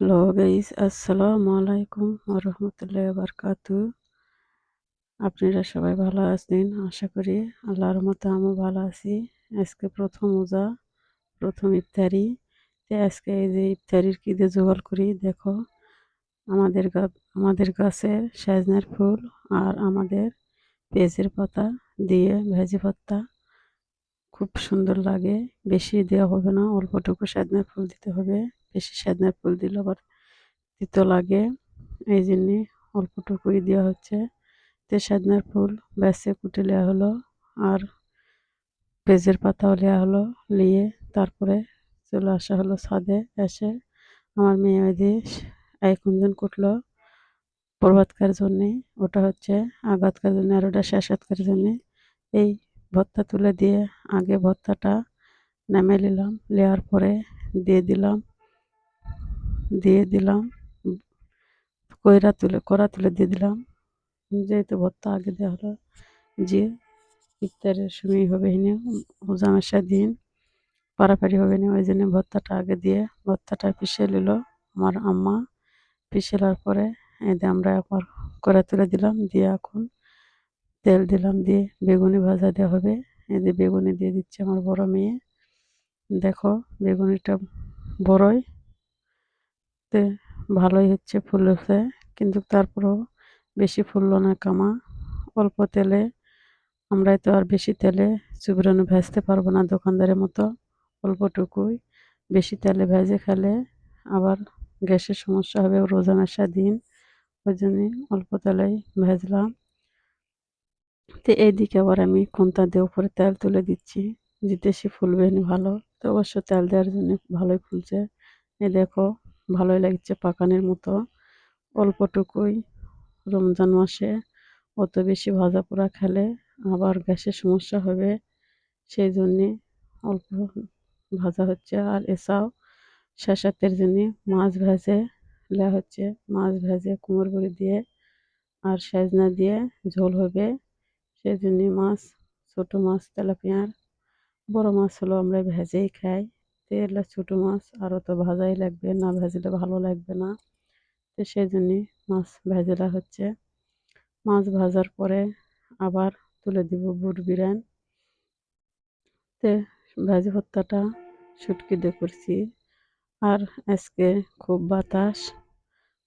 Hello guys আসসালামু আলাইকুম ওরহমতুল্লাহ বারকাতু আপনারা সবাই ভালো আছেন আশা করি আল্লাহর মতো আমি ভালো আছি আজকে প্রথম ওজা প্রথম ইফতারি তো আজকে এই যে ইফতারির কী দিয়ে জোগাড় করি দেখো আমাদের আমাদের গাছের সাজনার ফুল আর আমাদের পেঁয়াজের পাতা দিয়ে ভেজি পাতা খুব সুন্দর লাগে বেশি দেওয়া হবে না অল্পটুকু সাজনার ফুল দিতে হবে বেশি সাজনার ফুল দিলে, আবার তিতো লাগে। এই জন্যে অল্পটুকুই দেওয়া হচ্ছে। তে সাজনার ফুল বেসে কুটে নেওয়া হলো, আর পেঁয়াজের পাতাও নেওয়া হলো নিয়ে তারপরে চলে আসা হলো ছাদে এসে। আমার মেয়ে ওই দিয়ে কুঞ্জন কুটলো প্রভাতকার জন্যে, ওটা হচ্ছে আঘাতকার জন্য, আর ওটা শেষাতকার জন্যে। এই ভত্তা তুলে দিয়ে আগে ভত্তাটা নামে নিলাম, নেওয়ার পরে দিয়ে দিলাম। দিয়ে দিলাম। কইরা তুলে কড়া তুলে দিয়ে দিলাম। যেহেতু ভর্তা আগে দেওয়া হলো। যে ইফতারের সময় হবে হিনে ওজামেশা দিন, পারাপারি হবে না, ওই জন্য ভর্তাটা আগে দিয়ে, ভর্তাটা পিষে নিল আমার আম্মা। পিষে পরে এতে আমরা একবার করে তুলে দিলাম, দিয়ে এখন তেল দিলাম, দিয়ে বেগুনি ভাজা দেওয়া হবে। এদের বেগুনি দিয়ে দিচ্ছে আমার বড় মেয়ে। দেখো, বেগুনিটা বড়ই। তে ভালোই হচ্ছে ফুলেছে কিন্তু তারপরেও বেশি ফুললো না কামা। অল্প তেলে, আমরাই তো আর বেশি তেলে চুবড়ানো ভেজতে পারব না দোকানদারের মতো। অল্পটুকুই বেশি তেলে ভেজে খেলে আবার গ্যাসের সমস্যা হবে রোজা মেশা দিন, ওই জন্যে অল্প তেলেই ভেজলাম। তো এইদিকে আবার আমি কোনটা দিয়ে উপরে তেল তুলে দিচ্ছি যে দেশি ফুলবে ভালো, তো অবশ্য তেল দেওয়ার জন্য ভালোই ফুলছে। এ দেখো ভালোই লাগছে পাকানের মতো। অল্পটুকুই রমজান মাসে অত বেশি ভাজা পোড়া খেলে আবার গ্যাসের সমস্যা হবে, সেই জন্যে অল্প ভাজা হচ্ছে। আর এছাড়াও শেষাতের জন্যে মাছ ভেজে দেওয়া হচ্ছে। মাছ ভেজে কুমোর বড়ি দিয়ে আর সেজনা দিয়ে ঝোল হবে। সেই জন্যে মাছ, ছোটো মাছ, তেলাপিয়ার, বড় মাছ হলো আমরা ভেজেই খাই। তেল ছোটো মাছ আরও তো ভাজাই লাগবে, না ভাজলে ভালো লাগবে না। তো সেই জন্যে মাছ ভেজেলা হচ্ছে। মাছ ভাজার পরে আবার তুলে দিব বুট বিরান তে ভাজি ভর্তাটা শুটকি দিয়ে করছি। আর আজকে খুব বাতাস,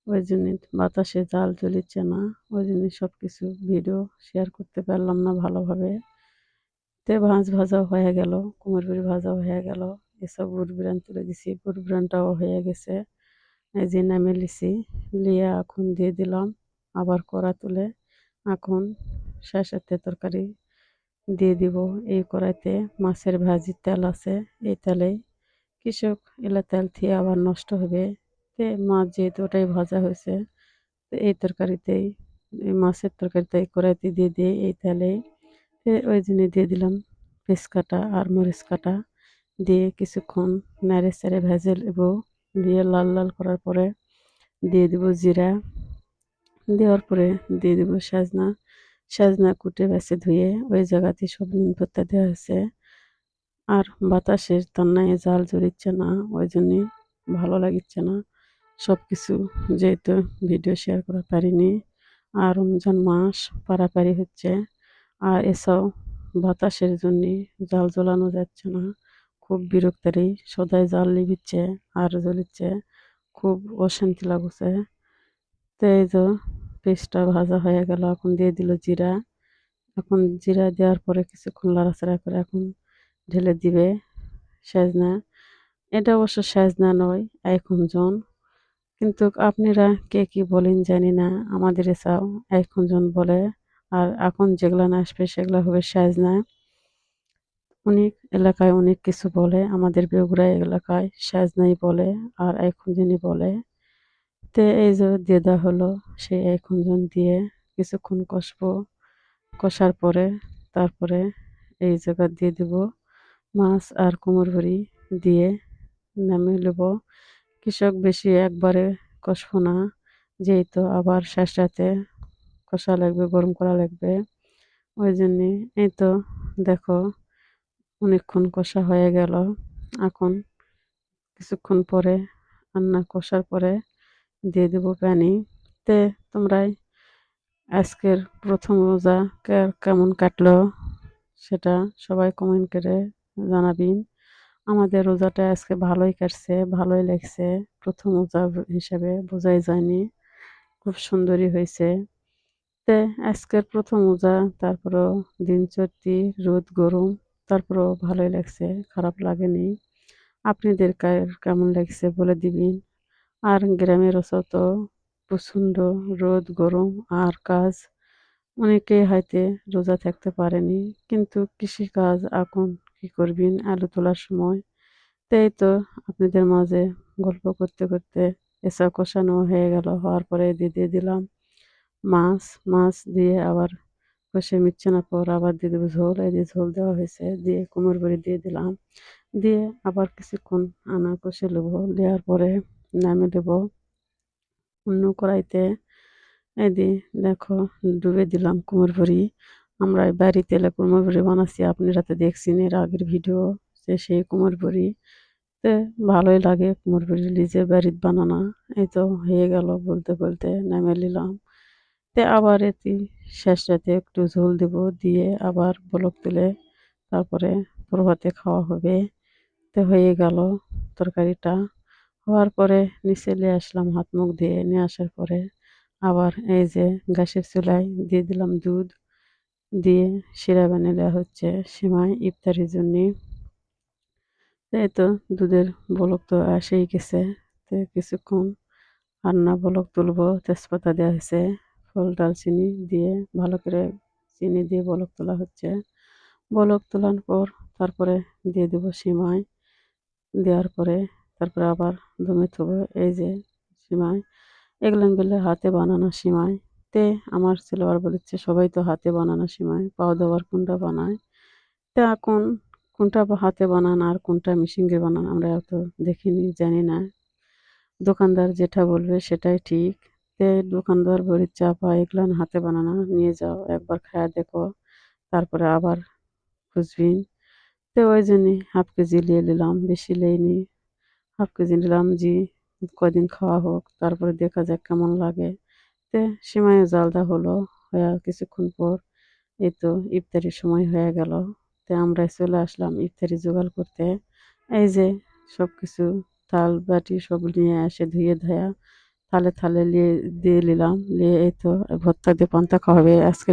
ওই জন্য বাতাসে জাল জ্বলিচ্ছে না, ওই জন্য সব কিছু ভিডিও শেয়ার করতে পারলাম না ভালোভাবে। তে ভাঁজ ভাজাও হয়ে গেল কুমোর বুড়ি ভাজাও হয়ে গেল। এসব বুট বিরান তুলে দিছি বুট বিরানটাও হয়ে গেছে। এই যে নামে লিছি, লিয়ে এখন দিয়ে দিলাম, আবার কড়া তুলে এখন শেষেতে তরকারি দিয়ে দিব। এই কড়াইতে মাছের ভাজির তেল আছে, এই তেলেই কৃষক এলা তেল থেকে আবার নষ্ট হবে। তে মাছ যেহেতু ওটাই ভাজা হয়েছে এই তরকারিতেই, এই মাছের তরকারিতে কড়াইতে দিয়ে দিয়ে এই তেলেই ওই জন্য দিয়ে দিলাম পেঁচ কাটা আর মরিচ কাটা। দিয়ে কিছুক্ষণ নেড়ে চেড়ে ভেজে নেব। দিয়ে লাল লাল করার পরে দিয়ে দিব জিরা। দেওয়ার পরে দিয়ে দিব সাজনা। সাজনা কুটে বেছে ধুয়ে ওই জায়গাতে সব ভর্তা দেওয়া হয়েছে। আর বাতাসের তন্নায় জাল জড়িচ্ছে না, ওই জন্যে ভালো লাগিচ্ছে না। সব কিছু যেহেতু ভিডিও শেয়ার করা পারিনি, আর রমজান মাস পারাপারি হচ্ছে। আর এসব বাতাসের জন্যে জাল জ্বলানো যাচ্ছে না। খুব বিরক্তারি সদাই জাল লিবিচ্ছে আর জ্বলিচ্ছে, খুব অশান্তি লাগছে। তো এই যে পেস্টটা ভাজা হয়ে গেল, এখন দিয়ে দিল জিরা। এখন জিরা দেওয়ার পরে কিছুক্ষণ লাড়াচাড়া করে এখন ঢেলে দিবে সেজনা। এটা অবশ্য সেজনা নয়, এখন জন। কিন্তু আপনারা কে কি বলেন জানি না আমাদের এসাও এখন জন বলে। আর এখন যেগুলো না আসবে, সেগুলো হবে সেজনা। অনেক এলাকায় অনেক কিছু বলে, আমাদের বেগুড়া এলাকায় সেজনাই বলে আর যিনি বলে, তে এই যে দেওয়া হলো সেই জন দিয়ে কিছুক্ষণ কষবো, কষার পরে তারপরে এই জায়গা দিয়ে দেব, মাছ আর কোমর ভরি দিয়ে নামিয়ে নেব। কৃষক বেশি একবারে কষবো না, যেহেতু আবার শেষটাতে কষা লাগবে, গরম করা লাগবে। ওই জন্যে এই তো দেখো অনেকক্ষণ কষা হয়ে গেল। এখন কিছুক্ষণ পরে রান্না কষার পরে দিয়ে দেবো পানি। তে, তোমরাই আজকের প্রথম রোজা কেমন কাটলো সেটা সবাই কমেন্ট করে জানাবেন। আমাদের রোজাটা আজকে ভালোই কাটছে, ভালোই লাগছে। প্রথম রোজা হিসেবে বোঝাই যায়নি। খুব সুন্দরই হয়েছে। তে, আজকের প্রথম রোজা, তারপরও দিন চর্তি রোদ গরম তারপরও ভালোই লাগছে, খারাপ লাগেনি। আপনাদের কেমন লাগছে বলে দিবেন। আর গ্রামের তো প্রচণ্ড রোদ, গরম আর কাজ। অনেকে হয়তো রোজা থাকতে পারেনি, কিন্তু কৃষিকাজ এখন কি করবেন আলু তোলার সময়? তাই তো আপনাদের মাঝে গল্প করতে করতে এসব কষানো হয়ে গেল, হওয়ার পরে দিয়ে দিলাম। মাছ মাছ দিয়ে আবার কষে মিটছে না, পর আবার দিয়ে দেবো ঝোল। এই দিয়ে ঝোল দেওয়া হয়েছে, দিয়ে কুমড়ো বড়ি দিয়ে দিলাম। দিয়ে আবার কিছুক্ষণ আনা কষে নেব। দেওয়ার পরে নামে দেবো অন্য কড়াইতে। এই দেখো, ডুবে দিলাম কুমড়ো বড়ি। আমরা এই বাড়ি তেলে কুমড়ো বড়ি বানাচ্ছি, আপনারা তো দেখছেন এর আগের ভিডিও সে সেই কুমড়ো বড়ি। তে ভালোই লাগে কুমড়ো বড়ি, নিজের বাড়িতে বানানা। এই তো হয়ে গেল বলতে বলতে নামে নিলাম। তে আবার এতে শেষ রাতে একটু ঝোল দেব, দিয়ে আবার বলক তুলে তারপরে প্রভাতে খাওয়া হবে। তো হয়ে গেল তরকারিটা। হওয়ার পরে নিচে নিয়ে আসলাম হাত মুখ দিয়ে নিয়ে আসার পরে আবার এই যে গ্যাসের চুলায় দিয়ে দিলাম দুধ, দিয়ে শিরা বানিয়ে দেওয়া হচ্ছে সেমাই ইফতারির জন্যে। এই তো দুধের বলক তো এসেই গেছে। তো কিছুক্ষণ রান্না বলক তুলবো, তেজপাতা দেওয়া হয়েছে। ফল ডালচিনি দিয়ে ভালো করে চিনি দিয়ে বলক তোলা হচ্ছে। বলক তোলার পর তারপরে দিয়ে দেবো সিমাই। দেওয়ার পরে তারপরে আবার দমে থবো এই যে সিমাই। এগুলো বললে হাতে বানানো সিমাই। তে আমার আবার বলেছে, সবাই তো হাতে বানানো সিমাই। পাও দেওয়ার কোনটা বানায়? তা এখন কোনটা হাতে বানান আর কোনটা মেশিনে বানান আমরা তো দেখিনি, জানি না। দোকানদার যেটা বলবে সেটাই ঠিক। তে দোকানদার বড়ির চাপা এগুলো হাতে বানানো, নিয়ে যাও, একবার খায়া দেখো, তারপরে আবার খুঁজবিন তো ওই জন্যে হাফ কেজি নিয়ে নিলাম, বেশি লেইনি। হাফ কেজি নিলাম জি, কদিন খাওয়া হোক, তারপরে দেখা যাক কেমন লাগে। তে সিমাইও জালদা হলো, হয়ে কিছুক্ষণ পর, এই তো ইফতারির সময় হয়ে গেল। তে আমরা চলে আসলাম ইফতারি জোগাড় করতে। এই যে সব কিছু থাল বাটি সব নিয়ে এসে ধুয়ে ধোয়া থালে থালে নিয়ে দিয়ে নিলাম নিয়ে এই তো ভর্তা দিয়ে পান্তা খাওয়াবে আজকে